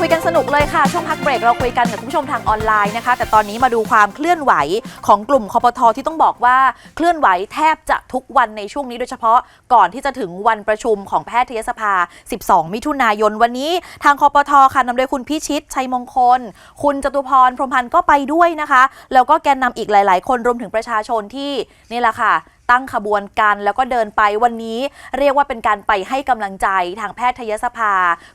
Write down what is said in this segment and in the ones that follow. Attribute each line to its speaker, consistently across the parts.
Speaker 1: คุยกันสนุกเลยค่ะ ช่วงพักเบรกเราคุยกันกับคุณผู้ชมทางออนไลน์นะคะ แต่ตอนนี้มาดูความเคลื่อนไหวของกลุ่มคอปทที่ต้องบอกว่าเคลื่อนไหวแทบจะทุกวันในช่วงนี้โดยเฉพาะก่อนที่จะถึงวันประชุมของแพทยสภา 12 มิถุนายนวันนี้ ทางคอปทค่ะนำโดยคุณพิชิต ชัยมงคล คุณจตุพรพรหมพันธ์ก็ไปด้วยนะคะ แล้วก็แกนนำอีกหลาย ๆ คนรวมถึงประชาชนที่นี่แหละค่ะ ตั้งขบวนกันแล้วก็เดินไปวันนี้เรียกว่าเป็นการไปให้กำลังใจทางแพทยสภา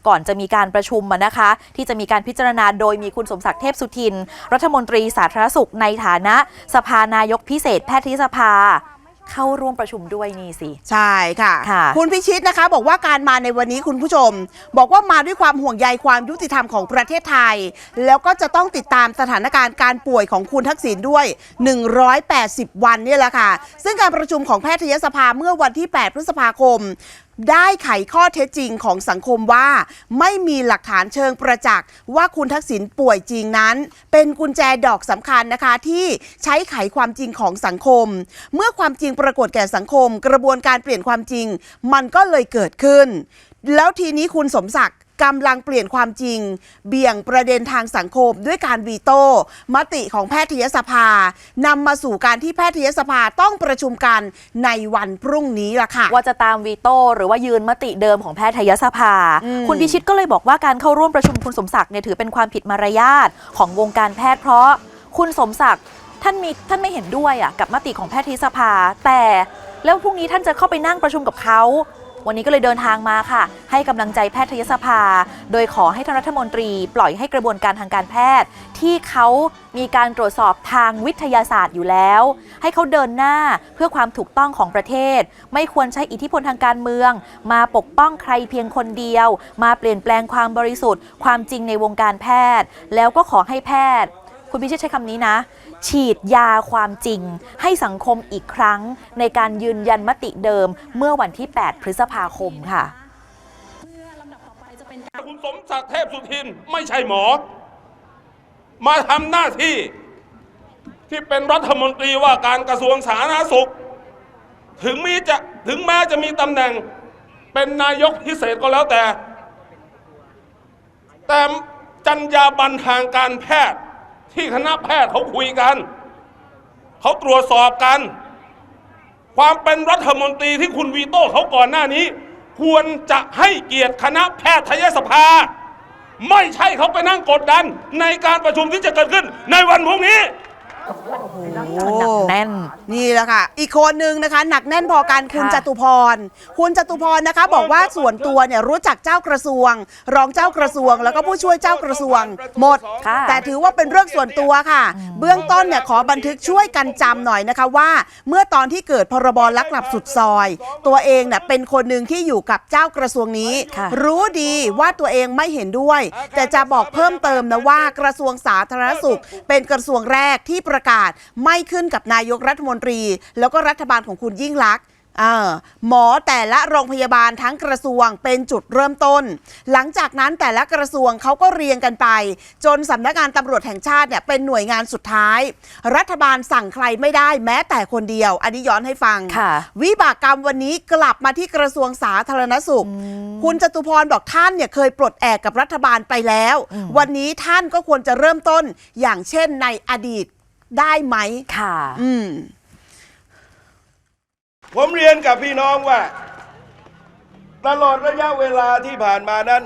Speaker 1: ก่อนจะมีการประชุมนะคะ ที่จะมีการพิจารณาโดยมีคุณสมศักดิ์เทพสุทิน รัฐมนตรีสาธารณสุขในฐานะ สภานายกพิเศษแพทยสภา เข้าร่วมประชุมด้วยนี่สิ
Speaker 2: ใช่ค่ะ
Speaker 1: ค่ะ
Speaker 2: ณพิชิตนะคะ บอกว่าการมาในวันนี้คุณผู้ชม บอกว่ามาด้วยความห่วงใยความยุติธรรมของประเทศไทย แล้วก็จะต้องติดตามสถานการณ์การป่วยของคุณทักษิณด้วย 180 วันเนี่ยแหละค่ะ ซึ่งการประชุมของแพทยสภาเมื่อวันที่ 8 พฤษภาคมได้ไขข้อเท็จจริงของสังคมว่า ไม่มีหลักฐานเชิงประจักษ์ว่าคุณทักษิณป่วยจริงนั้น เป็นกุญแจดอกสำคัญนะคะที่ใช้ไขความจริงของสังคม เมื่อความจริงปรากฏแก่สังคม กระบวนการเปลี่ยนความจริง มันก็เลยเกิดขึ้น แล้วทีนี้คุณสมศักดิ์ กำลังเปลี่ยนความจริง เบี่ยงประเด็นทางสังคมด้วยการวีโต้มติของแพทยสภานำมาสู่การที่แพทยสภาต้องประชุมกันในวันพรุ่งนี้ล่ะค่ะ
Speaker 1: ว่าจะตามวีโต้หรือว่ายืนมติเดิมของแพทยสภา
Speaker 2: อืม
Speaker 1: คุณพิชิตก็เลยบอกว่าการเข้าร่วมประชุมคุณสมศักดิ์เนี่ยถือเป็นความผิดมารยาทของวงการแพทย์เพราะคุณสมศักดิ์ท่านมีท่านไม่เห็นด้วยอะกับมติของแพทยสภา แต่แล้วพรุ่งนี้ท่านจะเข้าไปนั่งประชุมกับเขา วันนี้ก็เลยเดินทางมาค่ะ ให้กำลังใจแพทยสภา โดยขอให้ท่านรัฐมนตรี ปล่อยให้กระบวนการทางการแพทย์ ที่เขามีการตรวจสอบทางวิทยาศาสตร์อยู่แล้ว ให้เขาเดินหน้าเพื่อความถูกต้องของประเทศ ไม่ควรใช้อิทธิพลทางการเมือง มาปกป้องใครเพียงคนเดียว มาเปลี่ยนแปลงความบริสุทธิ์ ความจริงในวงการแพทย์ แล้วก็ขอให้แพทย์ คุณพิชิตใช้คำนี้นะ ฉีดยาความจริง ให้สังคมอีกครั้ง ในการยืนยันมติเดิมเมื่อวันที่ 8 พฤษภาคมค่ะ
Speaker 3: คุณสมศักดิ์เทพสุทินไม่ใช่หมอ มาทำหน้าที่ที่เป็นรัฐมนตรีว่าการกระทรวงสาธารณสุข ถึงมีจะถึงแม้จะมีตำแหน่งเป็นนายกพิเศษก็แล้วแต่ แต่จรรยาบรรณทางการแพทย์ ที่คณะแพทย์เขาคุยกัน เขาตรวจสอบกัน ความเป็นรัฐมนตรีที่คุณวีโต้เขาก่อนหน้านี้ ควรจะให้เกียรติคณะแพทยสภา ไม่ใช่เขาไปนั่งกดดัน ในการประชุมที่จะเกิดขึ้นในวันพรุ่งนี้
Speaker 1: หนักแน่น
Speaker 2: นี่แหละค่ะ อีกคนนึงนะคะ หนักแน่นพอกันคุณ
Speaker 1: ค่ะ
Speaker 2: จตุพร คุณจตุพรนะคะ บอกว่าส่วนตัวเนี่ยรู้จักเจ้ากระทรวง รองเจ้ากระทรวง แล้วก็ผู้ช่วยเจ้ากระทรวง หมด
Speaker 1: ค่ะ
Speaker 2: แต่ถือว่าเป็นเรื่องส่วนตัวค่ะ เบื้องต้นเนี่ยขอบันทึกช่วยกันจำหน่อยนะคะว่า เมื่อตอนที่เกิดพรบลักหลับสุดซอย ตัวเองเนี่ยเป็นคนหนึ่งที่อยู่กับเจ้ากระทรวงนี้
Speaker 1: ค่ะ
Speaker 2: รู้ดีว่าตัวเองไม่เห็นด้วย แต่จะบอกเพิ่มเติมนะว่ากระทรวงสาธารณสุข เป็นกระทรวงแรกที่ประกาศไม่ขึ้นกับนายกรัฐมนตรี แล้วก็รัฐบาลของคุณยิ่งลักษณ์เออหมอแต่ละโรงพยาบาลทั้งกระทรวงเป็นจุดเริ่มต้น หลังจากนั้นแต่ละกระทรวงเขาก็เรียงกันไป จนสำนักงานตำรวจแห่งชาติเนี่ยเป็นหน่วยงานสุดท้าย รัฐบาลสั่งใครไม่ได้แม้แต่คนเดียว อันนี้ย้อนให้ฟัง
Speaker 1: ค่ะ
Speaker 2: วิบากกรรมวันนี้กลับมาที่กระทรวงสาธารณสุข คุณจตุพรบอกท่านเนี่ยเคยปลดแอกกับรัฐบาลไปแล้ว วันนี้ท่านก็ควรจะเริ่มต้นอย่างเช่นในอดีต ได้ไหม
Speaker 1: ค่ะ
Speaker 2: อืม
Speaker 4: ผมเรียนกับพี่น้องว่า ตลอดระยะเวลาที่ผ่านมานั้น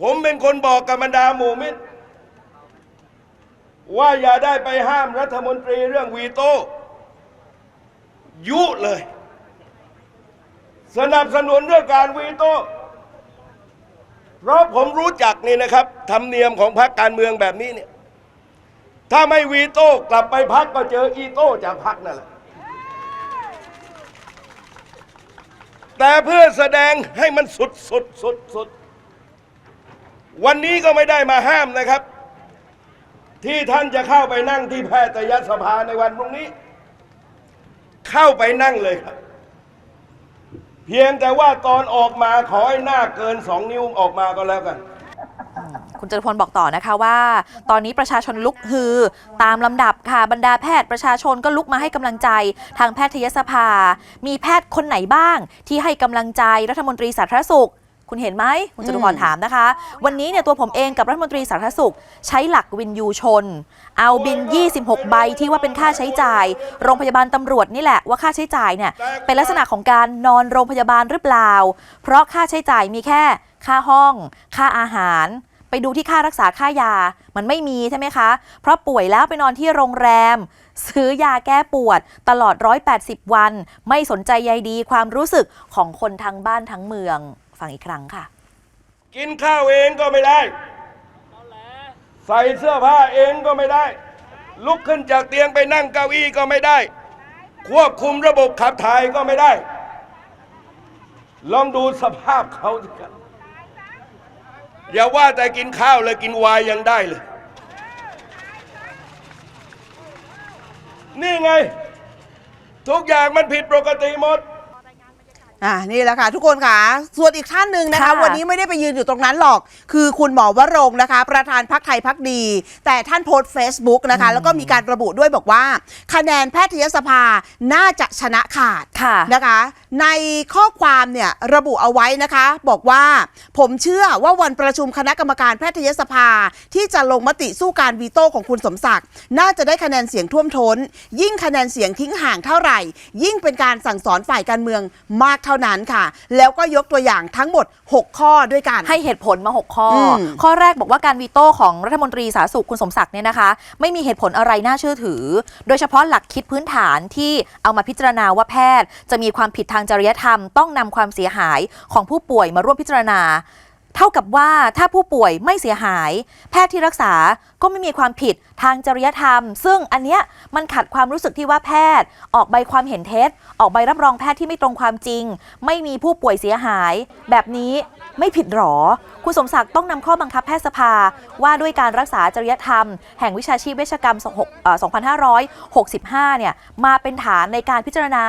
Speaker 4: ผมเป็นคนบอกกับบรรดาหมู่มิตร ว่าอย่าได้ไปห้ามรัฐมนตรีเรื่องวีโต้ยุเลย สนับสนุนเรื่องการวีโต้เพราะผมรู้จักนี่นะครับธรรมเนียมของพรรคการเมืองแบบนี้เนี่ย ถ้าไม่วีโต้กลับไปพักก็เจออีโต้จากพักนั่นแหละ แต่เพื่อแสดงให้มันสุดสุดสุดสุด วันนี้ก็ไม่ได้มาห้ามนะครับ ที่ท่านจะเข้าไปนั่งที่แพทยสภาในวันพรุ่งนี้ เข้าไปนั่งเลยครับ เพียงแต่ว่าตอนออกมาขอให้หน้าเกินสองนิ้วออกมาก็แล้วกัน
Speaker 1: คุณจตุพลบอกต่อนะคะว่า ตอนนี้ประชาชนลุกฮือ ตามลำดับค่ะบรรดาแพทย์ประชาชนก็ลุกมาให้กำลังใจทางแพทยสภา มีแพทย์คนไหนบ้าง ที่ให้กำลังใจรัฐมนตรีสาธารณสุขคุณเห็นไหมคุณจตุพรถามนะคะ วันนี้เนี่ยตัวผมเองกับรัฐมนตรีสาธารณสุข ใช้หลักวินยูชน เอาบิน 26 ใบที่ว่าเป็นค่าใช้จ่าย โรงพยาบาลตำรวจนี่แหละว่าค่าใช้จ่ายเนี่ยเป็นลักษณะของการนอนโรงพยาบาลหรือเปล่า เพราะค่าใช้จ่ายมีแค่ค่าห้อง ค่าอาหาร ไปดูที่ค่ารักษาค่ายา มันไม่มีใช่ไหมคะ เพราะป่วยแล้วไปนอนที่โรงแรม ซื้อยาแก้ปวด ตลอด 180 วัน ไม่สนใจใยดีความรู้สึกของคนทั้งบ้านทั้งเมือง ฟังอีกครั้งค่ะ
Speaker 4: กินข้าวเองก็ไม่ได้ ใส่เสื้อผ้าเองก็ไม่ได้ ลุกขึ้นจากเตียงไปนั่งเก้าอี้ก็ไม่ได้ ควบคุมระบบขับถ่ายก็ไม่ได้ ลองดูสภาพเขาสิครับ อย่าว่าแต่กินข้าวเลยกินไวายยังได้เลย นี่ไง ทุกอย่างมันผิดปกติหมด
Speaker 2: อ่านี่แหละค่ะทุกคนค่ะ ส่วนอีกท่านหนึ่งนะคะ
Speaker 1: ค่ะ
Speaker 2: วันนี้ไม่ได้ไปยืนอยู่ตรงนั้นหรอก คือคุณหมอวรงค์นะคะ ประธานพักไทยพักดี แต่ท่านโพสต์ Facebook นะคะ แล้วก็มีการระบุด้วยบอกว่า คะแนนแพทยสภาน่าจะชนะขาด
Speaker 1: ค่ะ
Speaker 2: นะคะ ในข้อความเนี่ยระบุเอาไว้นะคะ บอกว่าผมเชื่อว่าวันประชุมคณะกรรมการแพทยสภา ที่จะลงมติสู้การวีโต้ของคุณสมศักดิ์ น่าจะได้คะแนนเสียงท่วมท้น ยิ่งคะแนนเสียงทิ้งห่างเท่าไหร่ ยิ่งเป็นการสั่งสอนฝ่ายการเมืองมากเท่านั้นค่ะ แล้วก็ยกตัวอย่างทั้งหมด 6 ข้อด้วยกัน
Speaker 1: ให้เหตุผลมา 6 ข้ออ
Speaker 2: ม
Speaker 1: ข้อแรกบอกว่าการวีโต้ของรัฐมนตรีสาธารณสุขคุณสมศักดิ์เนี่ยนะคะ ไม่มีเหตุผลอะไรน่าเชื่อถือ โดยเฉพาะหลักคิดพื้นฐานที่เอามาพิจารณาว่าแพทย์ จะมีความผิดทางจริยธรรมต้องนำความเสียหายของผู้ป่วยมาร่วมพิจารณา เท่ากับว่าถ้าผู้ป่วยไม่เสียหาย แพทย์ที่รักษาก็ไม่มีความผิดทางจริยธรรม ซึ่งอันเนี้ยมันขัดความรู้สึกที่ว่าแพทย์ ออกใบความเห็นเท็จ ออกใบรับรองแพทย์ที่ไม่ตรงความจริง ไม่มีผู้ป่วยเสียหาย แบบนี้ไม่ผิดหรอ คุณสมศักดิ์ต้องนำข้อบังคับแพทยสภา ว่าด้วยการรักษาจริยธรรม แห่งวิชาชีพเวชกรรม26เอ่อ2565 เนี่ยมาเป็นฐานในการพิจารณา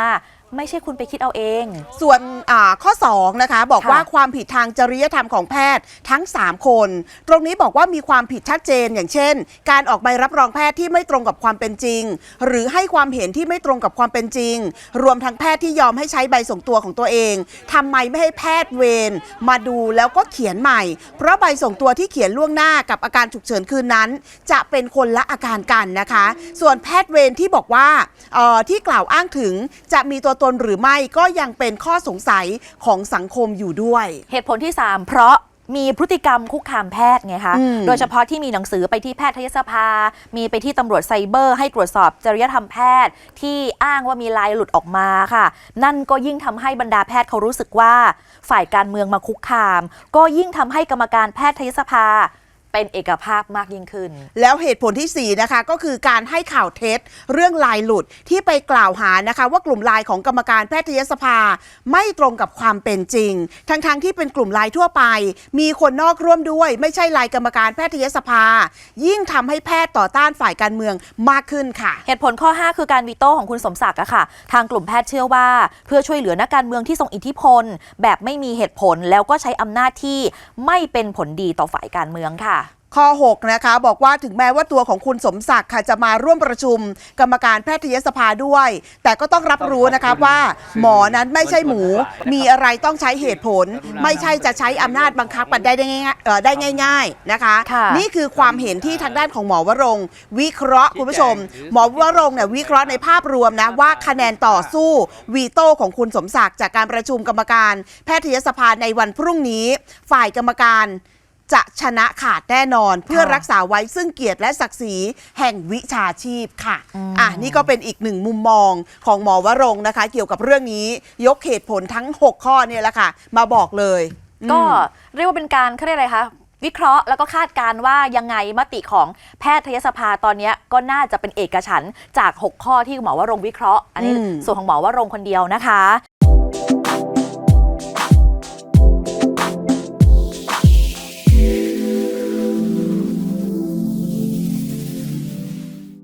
Speaker 1: ไม่ใช่คุณไปคิดเอาเอง
Speaker 2: ส่วนอ่าข้อ 2 นะคะ บอก
Speaker 1: ค่ะ
Speaker 2: ว่าความผิดทางจริยธรรมของแพทย์ทั้ง 3 คน ตรงนี้บอกว่ามีความผิดชัดเจนอย่างเช่น การออกใบรับรองแพทย์ที่ไม่ตรงกับความเป็นจริง หรือให้ความเห็นที่ไม่ตรงกับความเป็นจริง รวมทั้งแพทย์ที่ยอมให้ใช้ใบส่งตัวของตัวเองทำไมไม่ให้แพทย์เวรมาดูแล้วก็เขียนใหม่ เพราะใบส่งตัวที่เขียนล่วงหน้ากับอาการฉุกเฉินคืนนั้น จะเป็นคนละอาการกันนะคะ ส่วนแพทย์เวรที่บอกว่าเอ่อที่กล่าวอ้างถึงจะมีตัวตนหรือไม่ก็ยังเป็นข้อสงสัยของสังคมอยู่ด้วย
Speaker 1: เหตุผลที่ 3 เพราะมีพฤติกรรมคุกคามแพทย์ไงคะ
Speaker 2: อืม
Speaker 1: โดยเฉพาะที่มีหนังสือไปที่แพทยสภา มีไปที่ตำรวจไซเบอร์ ให้ตรวจสอบจริยธรรมแพทย์ ที่อ้างว่ามีลายหลุดออกมาค่ะ นั่นก็ยิ่งทำให้บรรดาแพทย์เขารู้สึกว่า ฝ่ายการเมืองมาคุกคาม ก็ยิ่งทำให้กรรมการแพทยสภา เป็นเอกภาพมากยิ่งขึ้น
Speaker 2: แล้วเหตุผลทีสี่ 4 นะคะก็คือการให้ข่าวเท็จเรื่องลายหลุดที่ไปกล่าวหานะคะ ว่ากลุ่มลายของกรรมการแพทยสภา ไม่ตรงกับความเป็นจริง ทั้งๆทที่เป็นกลุ่มลายทั่วไป มีคนนอกร่วมด้วย ไม่ใช่ลายกรรมการแพทยสภา ยิ่งทำให้แพทย์ต่อต้านฝ่ายการเมืองมากขึ้นค่ะ
Speaker 1: เหตุผลข้อ 5 คือการวีโต้ของคุณสมศักดิ์อะค่ะ ทางกลุ่มแพทย์เชื่อว่า เพื่อช่วยเหลือนักการเมืองที่ทรงอิทธิพล แบบไม่มีเหตุผลแล้วก็ใช้อำนาจที่ไม่เป็นผลดีต่อฝ่ายการเมืองค่ะ
Speaker 2: ข้อ 6 นะคะ บอกว่าถึงแม้ว่าตัวของคุณสมศักดิ์ค่ะจะมาร่วมประชุมกรรมการแพทยสภาด้วย แต่ก็ต้องรับรู้นะคะว่า หมอนั้นไม่ใช่หมู มีอะไรต้องใช้เหตุผล ไม่ใช่จะใช้อำนาจบังคับกันได้ได้ง่ายๆเอ่อได้ง่าย ๆนะคะ
Speaker 1: ค่ะ
Speaker 2: นี่คือความเห็นที่ทางด้านของหมอวรงค์วิเคราะห์คุณผู้ชม หมอวรงค์เนี่ยวิเคราะห์ในภาพรวมนะว่าคะแนนต่อสู้วีโต้ของคุณสมศักดิ์จากการประชุมกรรมการ แพทยสภาในวันพรุ่งนี้ ฝ่ายกรรมการ จะชนะขาดแน่นอน เพื่อรักษาไว้ซึ่งเกียรติและศักดิ์ศรีแห่งวิชาชีพค่ะอะนี่ก็เป็นอีกหนึ่งมุมมองของหมอวรงค์นะคะ เกี่ยวกับเรื่องนี้ยกเหตุผลทั้ง 6 ข้อเนี่ยแหละค่ะ มาบอกเลย
Speaker 1: ก็เรียกว่าเป็นการเขาเรียกอะไรคะวิเคราะห์แล้วก็คาดการณ์ว่ายังไงมติของแพทยสภาตอนเนี้ยก็น่าจะเป็นเอกฉันท์จาก 6 ข้อที่หมอวรงค์วิเคราะห์ อันนี้
Speaker 2: อืม
Speaker 1: ส่วนของหมอวรงค์คนเดียวนะคะ